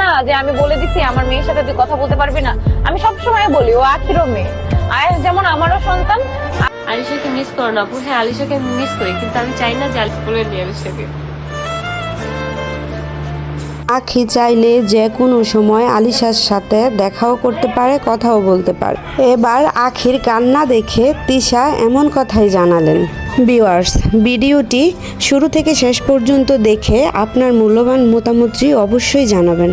না যে আমি বলে দিছি আমার মেয়ের সাথে তুই কথা বলতে পারবি না। আমি সব সময় বলি ও আখিরও মেয়ে। আয়াস যেমন আমারও সন্তান আলিশাকে মিস করো না আপু। হ্যাঁ আলিশাকে আমি মিস করি কিন্তু আমি চাই না যে আলিশা বলে নিয়ে আলিশাকে। আখি চাইলে যে কোনো সময় আলিশার সাথে দেখাও করতে পারে কথাও বলতে পারে। এবার আখির কান্না দেখে তিশা এমন কথাই জানালেন। ভিউয়ার্স, ভিডিওটি শুরু থেকে শেষ পর্যন্ত দেখে আপনার মূল্যবান মতামতটি অবশ্যই জানাবেন।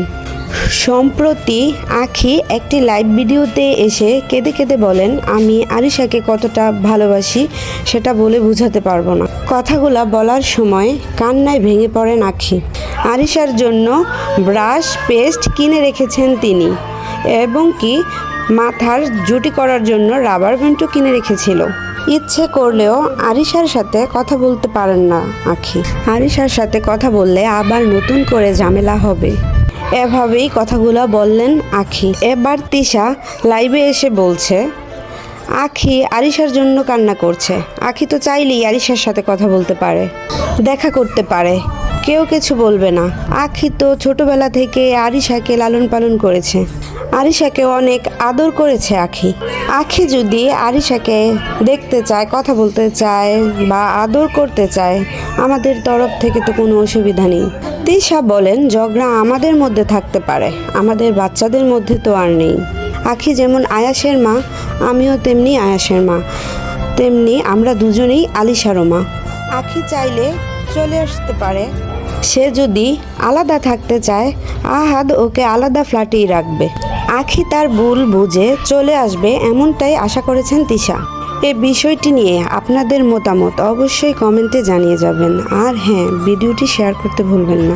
সম্প্রতি আখি একটি লাইভ ভিডিওতে এসে কেঁদে কেঁদে বলেন, আমি আরিশাকে কতটা ভালোবাসি সেটা বলে বোঝাতে পারব না। কথাগুলা বলার সময় কান্নায় ভেঙে পড়েন আখি। আরিশার জন্য ব্রাশ পেস্ট কিনে রেখেছেন তিনি এবং কি মাথার জুটি করার জন্য রাবার ব্যান্ডও কিনে রেখেছিল। ইচ্ছে করলেও আরিশার সাথে কথা বলতে পারেন না, আখি। আরিশার সাথে কথা বললে আবার নতুন করে ঝামেলা হবে। এভাবেই কথাগুলো বললেন আখি। এবার তিশা লাইভে এসে বলছে, আখি, আরিশার জন্য কান্না করছে। আখি তো চাইলেই আরিশার সাথে কথা বলতে পারে, দেখা করতে পারে। কেউ কিছু বলবে না। আখি তো ছোটবেলা থেকে আরিশাকে লালন পালন করেছে। আরিশাকে অনেক আদর করেছে আখি। আখি যদি আরিশাকে দেখতে চায়, কথা বলতে চায় বা আদর করতে চায়, আমাদের তরফ থেকে তো কোনো অসুবিধা নেই। তিশা বলেন, ঝগড়া আমাদের মধ্যে থাকতে পারে। আমাদের বাচ্চাদের মধ্যে তো আর নেই। আখি যেমন আয়াসের মা, আমিও তেমনি আয়াসের মা। তেমনি আমরা দুজনেই আলিশারও মা। আখি চাইলে চলে আসতে পারে। সে যদি আলাদা থাকতে চায়, আহাদ ওকে আলাদা ফ্ল্যাটেই রাখবে। আখি তার ভুল বুঝে চলে আসবে এমনটাই আশা করেছেন তিশা। এ বিষয়টি নিয়ে আপনাদের মতামত অবশ্যই কমেন্টে জানিয়ে যাবেন। আর হ্যাঁ ভিডিওটি শেয়ার করতে ভুলবেন না।